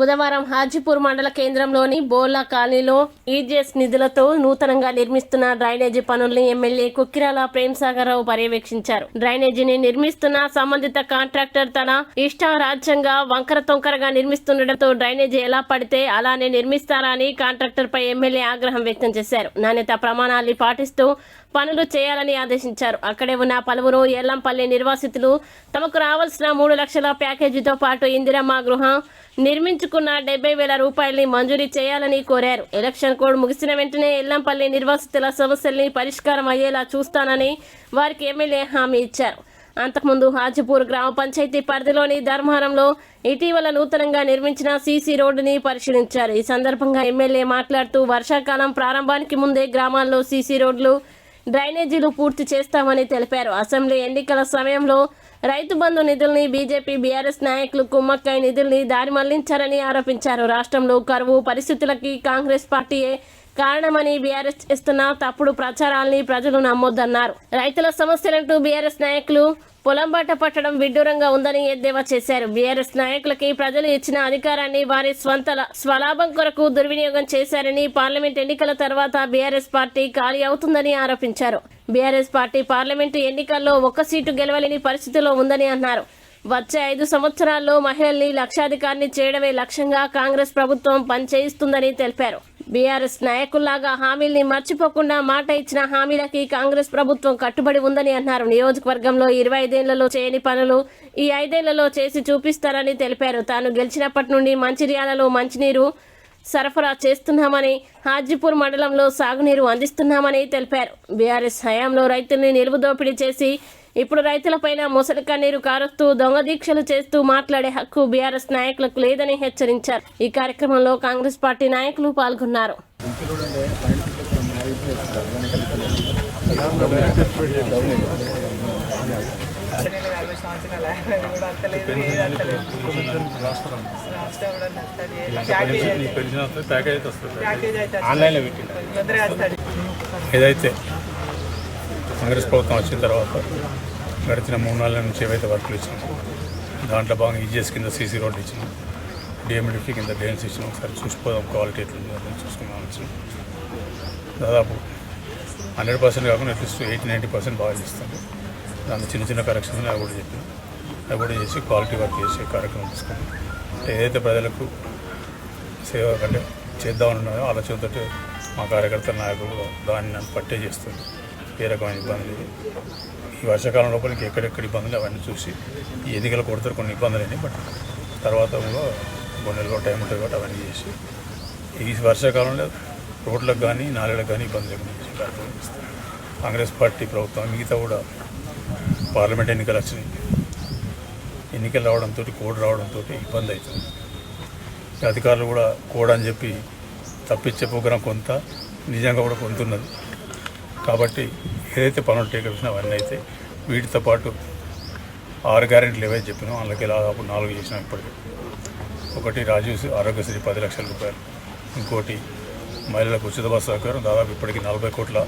బుధవారం హాజీపూర్ మండల కేంద్రంలోని బోర్లా కాలనీలో ఈజీఎస్ నిధులతో నూతనంగా నిర్మిస్తున్న డ్రైనేజీ పనుల్ని ఎమ్మెల్యే కుక్కిరాల ప్రేమ్సాగర్రావు పర్యవేక్షించారు. డ్రైనేజీని నిర్మిస్తున్న సంబంధిత కాంట్రాక్టర్ తన ఇష్టారాజ్యంగా వంకర తొంకరగా నిర్మిస్తుండటంతో డ్రైనేజీ ఎలా పడితే అలానే నిర్మిస్తారా అని కాంట్రాక్టర్ పై ఎమ్మెల్యే ఆగ్రహం వ్యక్తం చేశారు. నాణ్యత ప్రమాణాన్ని పాటిస్తూ పనులు చేయాలని ఆదేశించారు. అక్కడే ఉన్న పలువురు ఎల్లంపల్లి నిర్వాసితులు తమకు రావాల్సిన మూడు లక్షల ప్యాకేజీతో పాటు ఇందిరమ్మ గృహం నిర్మించుకున్న డెబ్బై వేల రూపాయల్ని మంజూరీ చేయాలని కోరారు. ఎలక్షన్ కోడ్ ముగిసిన వెంటనే ఎల్లంపల్లి నిర్వాసితుల సమస్యల్ని పరిష్కారం అయ్యేలా చూస్తానని వారికి ఎమ్మెల్యే హామీ ఇచ్చారు. అంతకుముందు హాజీపూర్ గ్రామ పంచాయతీ పరిధిలోని ధర్మారంలో ఇటీవల నూతనంగా నిర్మించిన సీసీ రోడ్డుని పరిశీలించారు. ఈ సందర్భంగా ఎమ్మెల్యే మాట్లాడుతూ వర్షాకాలం ప్రారంభానికి ముందే గ్రామాల్లో సీసీ రోడ్లు డ్రైనేజీలు పూర్తి చేస్తామని తెలిపారు. అసెంబ్లీ ఎన్నికల సమయంలో రైతు బంధు నిధుల్ని బీజేపీ బీఆర్ఎస్ నాయకులు కుమ్మక్కై నిధుల్ని దారి మళ్ళించారని ఆరోపించారు. రాష్ట్రంలో కరువు పరిస్థితులకి కాంగ్రెస్ పార్టీయే కారణమని బీఆర్ఎస్ ఇస్తున్న తప్పుడు ప్రచారాల్ని ప్రజలు నమ్మొద్దన్నారు. రైతుల సమస్యలంటూ బీఆర్ఎస్ నాయకులు పొలం బాట పట్టడం విడ్డూరంగా ఉందని ఎద్దేవా చేశారు. బీఆర్ఎస్ నాయకులకి ప్రజలు ఇచ్చిన అధికారాన్ని వారి స్వంత స్వలాభం కొరకు దుర్వినియోగం చేశారని పార్లమెంట్ ఎన్నికల తర్వాత బీఆర్ఎస్ పార్టీ ఖాళీ అవుతుందని ఆరోపించారు. బీఆర్ఎస్ పార్టీ పార్లమెంటు ఎన్నికల్లో ఒక్క సీటు గెలవలేని పరిస్థితిలో ఉందని అన్నారు. వచ్చే ఐదు సంవత్సరాల్లో మహిళల్ని లక్షాధికారిని చేయడమే లక్ష్యంగా కాంగ్రెస్ ప్రభుత్వం పనిచేయిస్తుందని తెలిపారు. బీఆర్ఎస్ నాయకుల్లాగా హామీల్ని మర్చిపోకుండా మాట ఇచ్చిన హామీలకి కాంగ్రెస్ ప్రభుత్వం కట్టుబడి ఉందని అన్నారు. నియోజకవర్గంలో ఇరవై ఐదేళ్ళలో చేయని పనులు ఈ ఐదేళ్ళలో చేసి చూపిస్తారని తెలిపారు. తాను గెలిచినప్పటి నుండి మంచిర్యాలలో మంచినీరు సరఫరా చేస్తున్నామని హాజీపూర్ మండలంలో సాగునీరు అందిస్తున్నామని తెలిపారు. బీఆర్ఎస్ హయాంలో రైతుల్ని నిలువు దోపిడీ చేసి ఇప్పుడు రైతులపైన ముసలి కన్నీరు కారుస్తూ దొంగ దీక్షలు చేస్తూ మాట్లాడే హక్కు బీఆర్ఎస్ నాయకులకు లేదని హెచ్చరించారు. ఈ కార్యక్రమంలో కాంగ్రెస్ పార్టీ నాయకులు పాల్గొన్నారు. ఏదైతే కాంగ్రెస్ ప్రభుత్వం వచ్చిన తర్వాత గడిచిన మూడు నాలుగు నుంచి ఏవైతే వర్కులు ఇచ్చినామో దాంట్లో భాగంగా ఈజీఎస్ కింద సీసీ రోడ్డు ఇచ్చినాం డిఎండిఫీ కింద డ్రైన్స్ ఇచ్చినాం ఒకసారి చూసిపోదాం క్వాలిటీ ఎట్లుందో చూసుకుందాం దాదాపు హండ్రెడ్ పర్సెంట్ కాకుండా at least eighty ninety percent బాగా చేస్తుంది దాని చిన్న చిన్న కరెక్షన్స్ అవి కూడా చెప్పినాం. అవి కూడా చేసి క్వాలిటీ వర్క్ చేసే కార్యక్రమం తీసుకున్నాం ఏదైతే ప్రజలకు సేవ కంటే చేద్దామని ఉన్నాయో ఆలోచనతో మా కార్యకర్తల నాయకులు దాన్ని నన్ను పట్టే చేస్తుంది ఏ రకమైన ఇబ్బంది ఈ వర్షాకాలం లోపలికి ఎక్కడెక్కడ ఇబ్బందులు అవన్నీ చూసి ఈ ఎన్నికలు కొడతారు కొన్ని ఇబ్బందులు అయినాయి. బట్ తర్వాత కొన్ని నెలలు టైం ఉంటుంది కాబట్టి అవన్నీ చేసి ఈ వర్షాకాలంలో రోడ్లకు కానీ నాలుగులకు కానీ ఇబ్బంది లేకుండా కాంగ్రెస్ పార్టీ ప్రభుత్వం మిగతా కూడా పార్లమెంట్ ఎన్నికలు వచ్చినాయి. ఎన్నికలు రావడంతో కోడ్ రావడంతో ఇబ్బంది అవుతుంది. అధికారులు కూడా కోడ్ అని చెప్పి తప్పించే ప్రోగ్రాం కొంత నిజంగా కూడా పొందుతున్నది కాబట్టి ఏదైతే పనులు టేకప్ అవన్నీ అయితే వీటితో పాటు ఆరు గ్యారెంటీలు ఏవైతే చెప్పినాం వాళ్ళకి దాదాపు నాలుగు చేసినాం ఇప్పటికి. ఒకటి రాజీవ్ శ్రీ- ఆరోగ్యశ్రీ పది లక్షల రూపాయలు. ఇంకోటి మహిళలకు ఉచిత బస్సు సౌకర్యం. దాదాపు ఇప్పటికి నలభై కోట్ల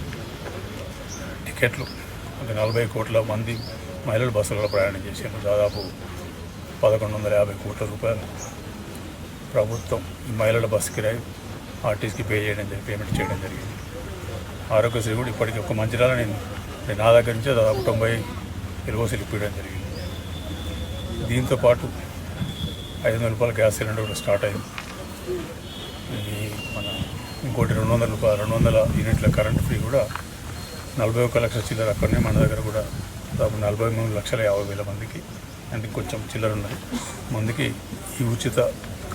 టికెట్లు అంటే నలభై కోట్ల మంది మహిళలు బస్సులలో ప్రయాణం చేసేందుకు దాదాపు పదకొండు వందల యాభై కోట్ల రూపాయలు ప్రభుత్వం మహిళల బస్సు కిరాయి ఆర్టీసీకి పే చేయడం జరిగింది పేమెంట్ చేయడం జరిగింది. ఆరోగ్యశ్రీ కూడా ఇప్పటికి ఒక మంచిరాల నేను నా దగ్గర నుంచే దాదాపు తొంభై ఎల్ఓసీలు ఇప్పించడం జరిగింది. దీంతో పాటు ఐదు వందల రూపాయల గ్యాస్ సిలిండర్ కూడా స్టార్ట్ అయింది. మన ఇంకోటి రెండు వందల రూపాయలు రెండు వందల యూనిట్ల కరెంట్ ఫ్రీ కూడా నలభై ఒక్క లక్షల చిల్లర అక్కడనే మన దగ్గర కూడా దాదాపు నలభై మూడు లక్షల యాభై వేల మందికి అంటే కొంచెం చిల్లర ఉన్నది. మందికి ఈ ఉచిత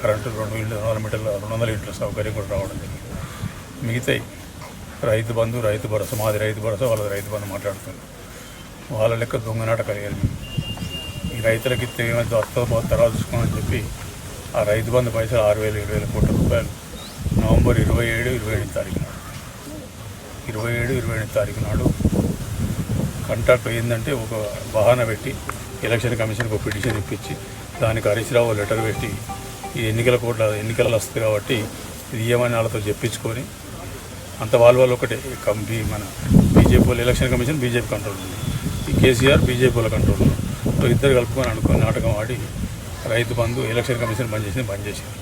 కరెంటు రెండు వేల రెండు వందల మీటర్ల రెండు వందల యూనిట్ల సౌకర్యం కూడా రావడం జరిగింది. మిగతాయి రైతు బంధు రైతు భరోసా మాది రైతు భరోసా వాళ్ళది రైతు బంధు మాట్లాడుతుంది. వాళ్ళ లెక్క దొంగనాట కలిగారు ఈ రైతులకి ఏమైతే వస్తుందో తర్వాత చూసుకోమని చెప్పి ఆ రైతు బంధు పైసలు ఆరు వేలు ఏడు వేల కోట్ల రూపాయలు నవంబర్ ఇరవై ఏడు ఇరవై ఎనిమిది తారీఖు నాడు. ఇరవై ఏడు ఇరవై ఎనిమిది తారీఖు నాడు కాంట్రాక్ట్ ఏంటంటే ఒక బహానా పెట్టి ఎలక్షన్ కమిషన్కి ఒక పిటిషన్ ఇప్పించి దానికి హరీష్ రావు లెటర్ పెట్టి ఈ ఎన్నికల కోట్ల ఎన్నికలు వస్తుంది కాబట్టి ఇది ఏమైనా వాళ్ళతో చెప్పించుకొని అంత వాళ్ళ వాళ్ళు ఒకటే కంపీ మన బీజేపీ వాళ్ళు ఎలక్షన్ కమిషన్ బీజేపీ కంట్రోల్ ఉంది. ఈ కేసీఆర్ బీజేపీ వాళ్ళ కంట్రోల్ సో ఇద్దరు కలుపుకొని అనుకుని నాటకం ఆడి రైతు బంధు ఎలక్షన్ కమిషన్ బంద్ చేసింది బంద్ చేశారు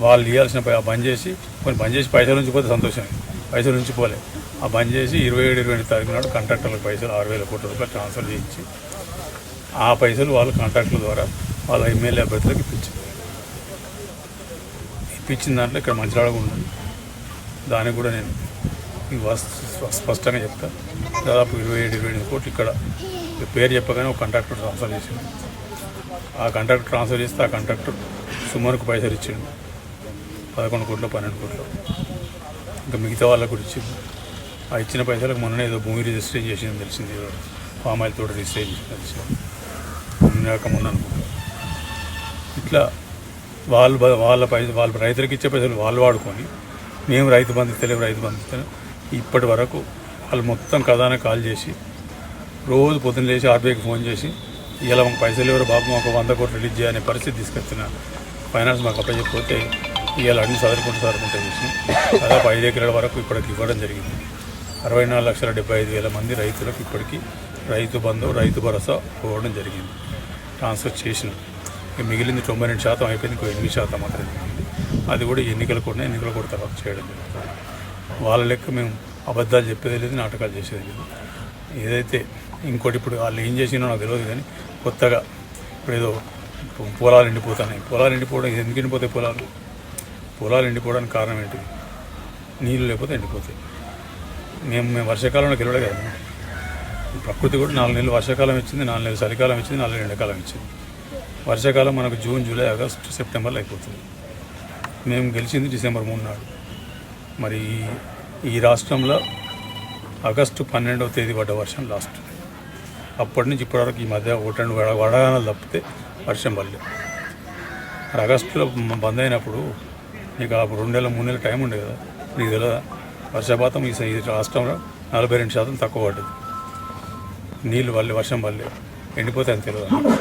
వాళ్ళు ఇవ్వాల్సిన పై- ఆ బంద్ చేసి కొన్ని బంద్ చేసి పైసలు నుంచి పోతే సంతోషమే. పైసలు నుంచి పోలే. ఆ బంద్ చేసి ఇరవై ఏడు ఇరవై ఎనిమిది తారీఖు నాడు కాంట్రాక్టర్లకు పైసలు ఆరు వేల కోట్ల రూపాయలు ట్రాన్స్ఫర్ చేయించి ఆ పైసలు వాళ్ళ కాంట్రాక్టుల ద్వారా వాళ్ళ ఎమ్మెల్యే అభ్యర్థులకు ఇప్పించారు. ఇప్పించిన దాంట్లో ఇక్కడ మంచిరాడ కూడా ఉంది దానికి కూడా నేను స్పష్టంగా చెప్తా. దాదాపు ఇరవై ఏడు ఇరవై ఎనిమిది కోట్లు ఇక్కడ పేరు చెప్పగానే ఒక కాంట్రాక్టర్ ట్రాన్స్ఫర్ చేసిండు. ఆ కాంట్రాక్టర్ ట్రాన్స్ఫర్ చేస్తే ఆ కాంట్రాక్టర్ సుమారుకు పైసలు ఇచ్చిండు. పదకొండు కోట్లు పన్నెండు కోట్లు. ఇంకా మిగతా వాళ్ళకు కూడా ఇచ్చిండు. ఆ ఇచ్చిన పైసలకు మొన్న ఏదో భూమి రిజిస్ట్రేషన్ చేసిందని తెలిసింది ఫామ్ ఆయిల్ తోట రిజిస్ట్రేషన్ చేసింది తెలిసింది మొన్న మొన్న ఇట్లా వాళ్ళు వాళ్ళ పైసలు వాళ్ళ రైతులకు ఇచ్చే పైసలు వాళ్ళు వాడుకొని మేము రైతు బంధు తెలియదు రైతు బంధు ఇప్పటి వరకు వాళ్ళు మొత్తం కథాన కాల్ చేసి రోజు పొద్దున లేచి ఆర్బీఐకి ఫోన్ చేసి ఇలా మాకు పైసలు ఎవరు బాబు మాకు వంద కోట్లు రిలీజ్ చేయని పరిస్థితి తీసుకొచ్చిన ఫైనాన్స్ మాకు అప్పచెప్పిపోతే ఇవాళ అన్ని చదువుకుంటూ చదువుకుంటూ చేసి దాదాపు ఐదు ఎకరాల వరకు ఇప్పటికి ఇవ్వడం జరిగింది. అరవై నాలుగు లక్షల డెబ్బై ఐదు వేల మంది రైతులకు ఇప్పటికీ రైతు బంధు రైతు భరోసా పోవడం జరిగింది. ట్రాన్స్ఫర్ చేసిన. మిగిలింది తొంభై రెండు శాతం అయిపోయింది ఇంకో ఎనిమిది శాతం మాత్రం అది కూడా ఎన్నికలు కూడా ఎన్నికలు కూడా తర్వాత చేయడం జరుగుతుంది. వాళ్ళ లెక్క మేము అబద్ధాలు చెప్పేది లేదు నాటకాలు చేసేది లేదు. ఏదైతే ఇంకోటి ఇప్పుడు వాళ్ళు ఏం చేసినా నాకు తెలియదు కానీ కొత్తగా ఇప్పుడు ఏదో పొలాలు ఎండిపోతున్నాయి. పొలాలు ఎండిపోవడం ఎందుకు ఎండిపోతాయి పొలాలు? పొలాలు ఎండిపోవడానికి కారణం ఏంటి? నీళ్ళు లేకపోతే ఎండిపోతాయి. మేము మేము వర్షాకాలంలో గెలవడం కదా. ప్రకృతి కూడా నాలుగు నెలలు వర్షాకాలం ఇచ్చింది నాలుగు నెలలు చలికాలం ఇచ్చింది నాలుగు నెలలు ఎండాకాలం ఇచ్చింది. వర్షాకాలం మనకు జూన్ జూలై ఆగస్టు సెప్టెంబర్లో అయిపోతుంది. మేము గెలిచింది డిసెంబర్ మూడు నాడు. మరి ఈ- రాష్ట్రంలో ఆగస్టు పన్నెండవ తేదీ పడ్డ వర్షం లాస్ట్ అప్పటి నుంచి ఇప్పటివరకు ఈ మధ్య ఒకటి వడ వడగానాలు తప్పితే వర్షం పడలేదు. మరి ఆగస్టులో బంద్ అయినప్పుడు నీకు అప్పుడు రెండు నెలల మూడు నెలల టైం ఉండే కదా? నీకు తెలియదా వర్షపాతం ఈ రాష్ట్రంలో నలభై రెండు శాతం తక్కువ పడ్డది. నీళ్ళు వల్లే వర్షం పడలేదు ఎండిపోతే అని తెలియదు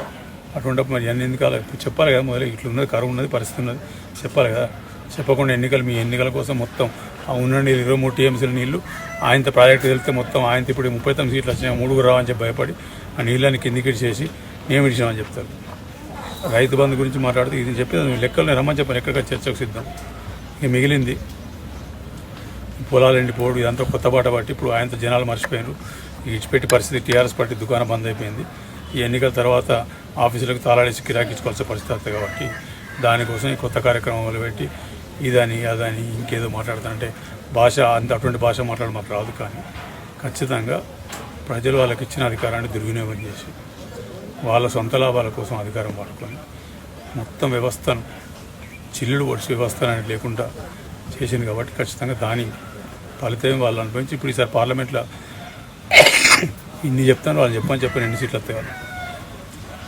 అటువంటిప్పుడు మరి అన్ని ఎన్నికలు చెప్పాలి కదా మొదలు? ఇట్లా ఉన్నది కరువు ఉన్నది పరిస్థితి ఉన్నది. చెప్పాలి కదా? చెప్పకుండా ఎన్నికలు మీ ఎన్నికల కోసం మొత్తం ఆ ఉన్న నీళ్ళు ఇరవై మూడు టీఎంసీల నీళ్ళు ఆయనతో ప్రాజెక్టు వెళ్తే మొత్తం ఆయనతో ఇప్పుడు ముప్పై తొమ్మిది సీట్లు వచ్చినాయి మూడుగురు రావని చెప్పి భయపడి ఆ నీళ్ళని కిందికి చేసి మేము ఇచ్చామని చెప్తారు. రైతు బంధు గురించి మాట్లాడితే ఇది చెప్పేది లెక్కలు రమ్మని చెప్పాను. ఎక్కడికి చర్చకు సిద్ధం. ఇక మిగిలింది. పొలాలు ఎండిపోవడం ఇదంతా కొత్త బాట పట్టి ఇప్పుడు ఆయనతో జనాలు మర్చిపోయారు ఇచ్చిపెట్టి పరిస్థితి టీఆర్ఎస్ పార్టీ దుకాణం బంద్ అయిపోయింది. ఈ ఎన్నికల తర్వాత ఆఫీసులకు తాళాడేసి కిరాకించుకోవాల్సిన పరిస్థితి వస్తుంది కాబట్టి దానికోసం ఈ కొత్త కార్యక్రమం మొదలుపెట్టి ఇదని అదని ఇంకేదో మాట్లాడుతానంటే భాష అంత అటువంటి భాష మాట్లాడడం మాకు రాదు కానీ ఖచ్చితంగా ప్రజలు వాళ్ళకి ఇచ్చిన అధికారాన్ని దుర్వినియోగం చేసి వాళ్ళ సొంత లాభాల కోసం అధికారం వాడుకొని మొత్తం వ్యవస్థను చిల్లుడు పొడిచి వ్యవస్థ అనేది లేకుండా చేసింది కాబట్టి ఖచ్చితంగా దాని ఫలితం వాళ్ళు అనుభవించి ఇప్పుడు ఈసారి పార్లమెంట్లో ఇన్ని చెప్తాను వాళ్ళు చెప్పని చెప్పని ఎన్ని సీట్లు వస్తాయి వాళ్ళు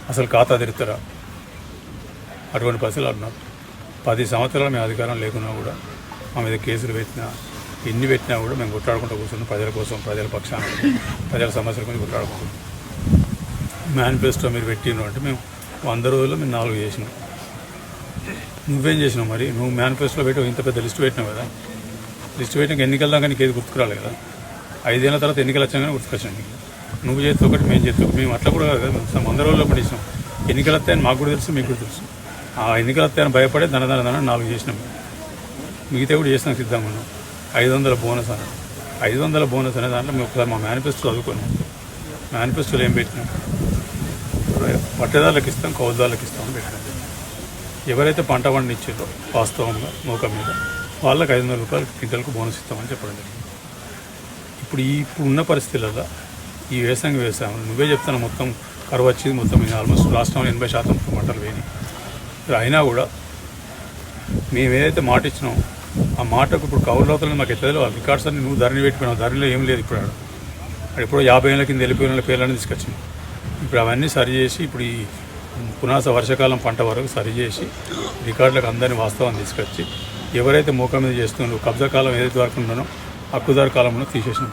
అసలు ఖాతా తెరుతారా అటువంటి పరిస్థితులు అంటున్నారు. పది సంవత్సరాలు మేము అధికారం లేకున్నా కూడా మా మీద కేసులు పెట్టినా ఎన్ని పెట్టినా కూడా మేము కొట్లాడుకుంటూ కూర్చున్నాం ప్రజల కోసం ప్రజల పక్షాన. ప్రజల సమస్యల గురించి కొట్లాడుకుంటున్నాం. మేనిఫెస్టో మీరు పెట్టిన అంటే మేము వంద రోజుల్లో మేము నాలుగు చేసినాం. నువ్వేం చేసినావు మరి? నువ్వు మేనిఫెస్టోలో పెట్టి ఇంత పెద్ద లిస్ట్ పెట్టినావు కదా. లిస్ట్ పెట్టినాక ఎన్నికల దాకా నీకు ఏది గుర్తుకురాలి కదా. ఐదేళ్ళ తర్వాత ఎన్నికలు వచ్చాగానే గుర్తుకొచ్చాను నీకు. నువ్వు చేస్తే ఒకటి మేము చేస్తే ఒకటి. మేము అట్లా కూడా కాదు కదా మేము వంద రోజుల్లో పడేసినాం ఎన్నికలు వస్తాయని మాకు కూడా తెలుసు మీకు కూడా తెలుసు. ఆ ఎన్నికలు వస్తాయని భయపడే దన దన దన నాలుగు చేసినాం. మేము. మిగతా కూడా చేసినాం సిద్ధంగా మనం ఐదు వందల బోనస్ అని ఐదు వందల బోనస్ అనే దాంట్లో మేము ఒకసారి మా మేనిఫెస్టో చదువుకున్నాం. మేనిఫెస్టోలో ఏం పెట్టినాం? పట్టేదారులకు ఇస్తాం కౌదారులకు ఇస్తాం అని పెట్టినాం. ఎవరైతే పంట పండించారో వాస్తవంగా నూక మీద వాళ్ళకి ఐదు వందల రూపాయలు క్వింటల్కు బోనస్ ఇస్తామని చెప్పడం జరిగింది. ఇప్పుడు ఈ ఇప్పుడు ఉన్న పరిస్థితులలో ఈ వ్యవసాయం వేసాము నువ్వే చెప్తాను మొత్తం కరువు వచ్చింది మొత్తం ఆల్మోస్ట్ రాష్ట్రంలో ఎనభై శాతం పంటలు వేయి అయినా కూడా మేము ఏదైతే మాట ఇచ్చినాం ఆ మాటకు ఇప్పుడు కౌలు అవుతుంది మాకు ఎట్లా ఆ రికార్డ్స్ అన్ని నువ్వు ధరని పెట్టుకున్నావు. ధరలో ఏం లేదు ఇప్పుడు ఆడ. ఆడ ఎప్పుడో యాభై ఏళ్ళ కింద వెళ్ళిపోయిన వాళ్ళ పేర్లని తీసుకొచ్చింది ఇప్పుడు అవన్నీ సరి చేసి ఇప్పుడు ఈ పునాస వర్షాకాలం పంట వరకు సరి చేసి రికార్డులకు అందరినీ వాస్తవాన్ని తీసుకొచ్చి ఎవరైతే మోకా మీద చేస్తున్నారో కబ్జా కాలం ఏదైతే వరకు ఉన్నానో హక్కుదారు కాలంలో తీసేసినాం.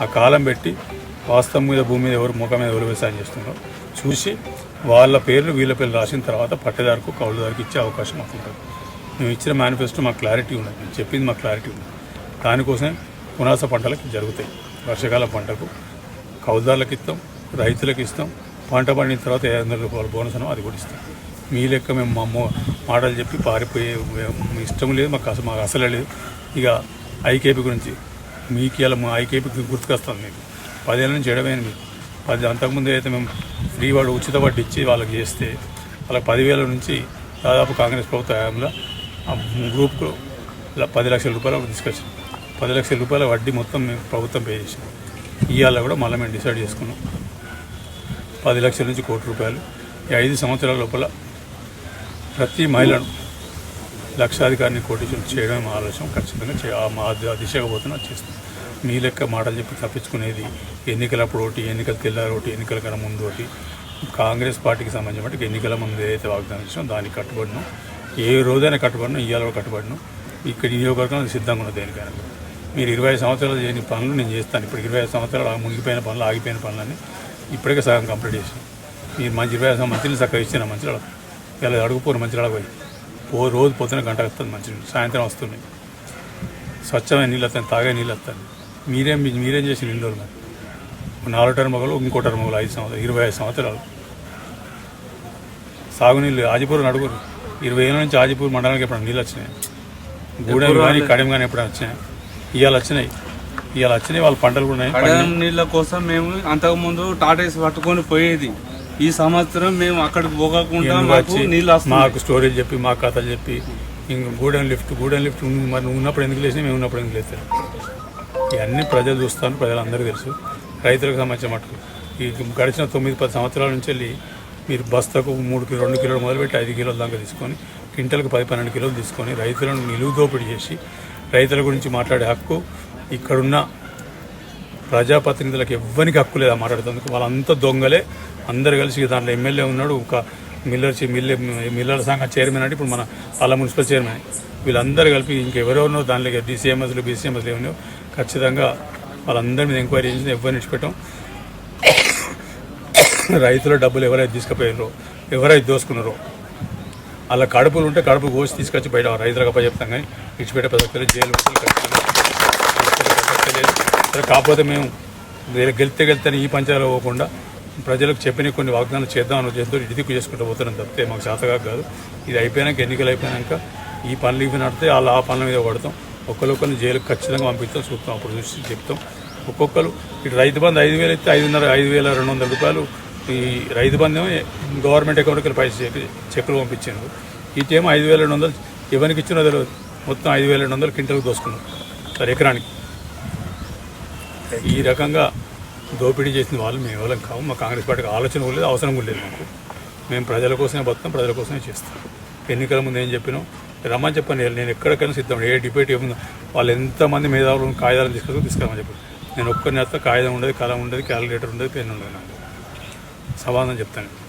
ఆ కాలం పెట్టి వాస్తవం మీద భూమి మీద ఎవరు ముఖం మీద ఎవరు వ్యవసాయం చేస్తున్నారో చూసి వాళ్ళ పేర్లు వీళ్ళ పేర్లు రాసిన తర్వాత పట్టేదారుకు కౌలుదారికి ఇచ్చే అవకాశం మాకు ఉంటుంది. మేము ఇచ్చిన మేనిఫెస్టో మాకు క్లారిటీ ఉన్నది. మేము చెప్పింది మాకు క్లారిటీ ఉంది దానికోసం పునాస పంటలకు జరుగుతాయి. వర్షాకాలం పంటకు కౌలుదారులకు ఇస్తాం రైతులకు ఇస్తాం. పంట పండిన తర్వాత ఐదు వందల రూపాయల బోనస్ అది కూడా ఇస్తాం. మీ లెక్క మేము మా అమ్మ మాటలు చెప్పి పారిపోయే ఇష్టం లేదు మాకు అసలు మాకు అసలే లేదు. ఇక ఐకేపీ గురించి మీకు ఇలా మా ఐకేపీ గుర్తుకొస్తాం మీకు. పదేళ్ళ నుంచి ఎడమైంది మీకు పది అంతకుముందు అయితే మేము ఫ్రీ వాడు ఉచిత వడ్డీ ఇచ్చి వాళ్ళకి చేస్తే వాళ్ళకి పదివేల నుంచి దాదాపు కాంగ్రెస్ ప్రభుత్వ హయాంలో ఆ గ్రూప్కు పది లక్షల రూపాయలు తీసుకొచ్చాం. పది లక్షల రూపాయల వడ్డీ మొత్తం మేము ప్రభుత్వం పే చేసాం. ఇవాళ కూడా మళ్ళీ మేము డిసైడ్ చేసుకున్నాం. పది లక్షల నుంచి కోటి రూపాయలు. ఈ ఐదు సంవత్సరాల లోపల ప్రతి మహిళను లక్షాధికారిని కోటి చేయడం మా ఆలోచన. ఖచ్చితంగా చే ఆ మా దిశగా పోతున్నా చేస్తాం. మీ లెక్క మాటలు చెప్పి తప్పించుకునేది ఎన్నికలప్పుడు ఒకటి ఎన్నికలకు వెళ్ళారు ఒకటి ఎన్నికల కన్నా ముందు ఒకటి. కాంగ్రెస్ పార్టీకి సంబంధించిన మటుకు ఎన్నికల ముందు ఏదైతే వాగ్దానం ఇచ్చినా దానికి కట్టుబడినాం. ఏ రోజైనా కట్టుబడినా ఇవాళ కట్టుబడినాం. ఇక్కడ ఈ నియోజకవర్గం సిద్ధంగా ఉన్నది దేనికైనా. మీరు ఇరవై సంవత్సరాలు చేయని పనులు నేను చేస్తాను. ఇప్పుడు ఇరవై ఐదు సంవత్సరాలు మునిగిపోయిన పనులు ఆగిపోయిన పనులన్నీ ఇప్పటికే సగం కంప్లీట్ చేసాం మీరు మంచి ఇరవై ఐదు మంచిని చక్కగా ఇచ్చిన మంచి ఇలా అడుగుపోరు మంచి పోయి. ఓ రోజు పొద్దున గంట వస్తుంది మంచి సాయంత్రం వస్తుంది. స్వచ్ఛమైన నీళ్ళు వస్తాను తాగే నీళ్ళు వస్తాను మీరేం మీరేం చేసి ఇన్ని రోజులు నాలుగు టర్మ్ మొగలు ఇంకో టర్మ్ మొగలు ఐదు సంవత్సరాలు ఇరవై ఐదు సంవత్సరాలు. సాగునీళ్ళు ఆజిపూర్ నడుగురు ఇరవై ఏళ్ళ నుంచి ఆజిపూర్ మండలానికి ఎప్పుడు నీళ్ళు వచ్చినాయి? గూడెం కానీ కడెం కానీ ఎప్పుడు వచ్చినాయి? ఇవాళ వచ్చినాయి. ఇవాళ వచ్చినాయి వాళ్ళ పంటలు కూడా ఉన్నాయి. కడగం నీళ్ళ కోసం మేము అంతకుముందు టాటాస్ పట్టుకొని పోయేది. ఈ సంవత్సరం మేము అక్కడికి పోగకుండా మాకు నీళ్ళు మాకు స్టోరీలు చెప్పి మా కథలు చెప్పి ఇంక గూడెం లిఫ్ట్ గూడెం లిఫ్ట్ మరి నువ్వు ఉన్నప్పుడు ఎందుకు లేచినా మేము ఉన్నప్పుడు ఎందుకు లేస్తారు ఇవన్నీ ప్రజలు చూస్తాను ప్రజలందరికీ తెలుసు. రైతులకు సంబంధించిన మటుకు ఈ గడిచిన తొమ్మిది పది సంవత్సరాల నుంచి వెళ్ళి మీరు బస్తాకు మూడు కిలో రెండు కిలోలు మొదలుపెట్టి ఐదు కిలోల దాకా తీసుకొని క్వింటల్కి పది పన్నెండు కిలోలు తీసుకొని రైతులను నిలువు దోపిడీ చేసి రైతుల గురించి మాట్లాడే హక్కు ఇక్కడున్న ప్రజాప్రతినిధులకు ఎవ్వరికి హక్కు లేదా మాట్లాడుతుంది వాళ్ళంతా దొంగలే. అందరు కలిసి దాంట్లో ఎమ్మెల్యే ఉన్నాడు. ఒక మిల్లర్ మిల్లే మిల్లర్ సంఘం చైర్మన్ అంటే ఇప్పుడు మన పాల మున్సిపల్ చైర్మన్. వీళ్ళందరూ కలిపి ఇంకెవరెవరినో దాంట్లో డిసిఎంఎస్లు బీసీఎంఎస్లు ఏమో ఖచ్చితంగా వాళ్ళందరి మీద ఎంక్వైరీ చేసి ఎవరిని ఇచ్చిపెట్టాం రైతుల డబ్బులు ఎవరైతే తీసుకుపోయారో ఎవరైతే దోసుకున్నారో అలా కడుపులు ఉంటే కడుపు కోసి తీసుకొచ్చి బయట రైతులకు అప్ప చెప్తాం కానీ ఇచ్చిపెట్టే ప్రసక్తి జైలు కాకపోతే మేము వేరే గెలితే గెలితే ఈ పంచాయతీలో పోకుండా ప్రజలకు చెప్పిన కొన్ని వాగ్దానాలు చేద్దాం అన్న ఇదికు చేసుకుంటూ పోతున్నాం తప్పితే మాకు శాతగా కాదు. ఇది అయిపోయాక ఎన్నికలు అయిపోయాక ఈ పనులు ఇవి నడితే వాళ్ళు ఆ పనుల మీద పడతాం. ఒక్కొక్కరిని జైలుకు ఖచ్చితంగా పంపిస్తాం చూస్తాం అప్పుడు చూసి చెప్తాం. ఒక్కొక్కరు ఇటు రైతు బంధు ఐదు వేలు అయితే ఐదున్నర ఐదు వేల రెండు వందల రూపాయలు ఈ రైతు బంధు గవర్నమెంట్ అకౌంట్కి పైసలు చెక్ చెక్కులు పంపించారు. ఇటేమో ఐదు వేల రెండు వందలు ఎవరికి ఇచ్చినా తెలియదు మొత్తం ఐదు వేల రెండు వందలు క్వింటల్ దోసుకున్నాం సరే ఎకరానికి. ఈ రకంగా దోపిడీ చేసిన వాళ్ళు మేము ఎవరం కావు. మా కాంగ్రెస్ పార్టీకి ఆలోచన కూడా లేదు అవసరం కూడా లేదు మాకు. మేము ప్రజల కోసమే బతాం ప్రజల కోసమే చేస్తాం. ఎన్నికల ముందు ఏం చెప్పినాం? రమ్మని చెప్పండి నేను ఎక్కడికైనా సిద్ధం. ఏ డిబేట్ ఏముందో? వాళ్ళు ఎంతమంది మేధావులు కాగితాలను తీసుకొచ్చి తీసుకురామని చెప్పి నేను ఒక్కరిని వస్తే కాగితం ఉండదు కలం ఉండదు క్యాలిక్యులేటర్ ఉండదు పెన్ ఉండదు నాకు. సమాధానం చెప్తాను.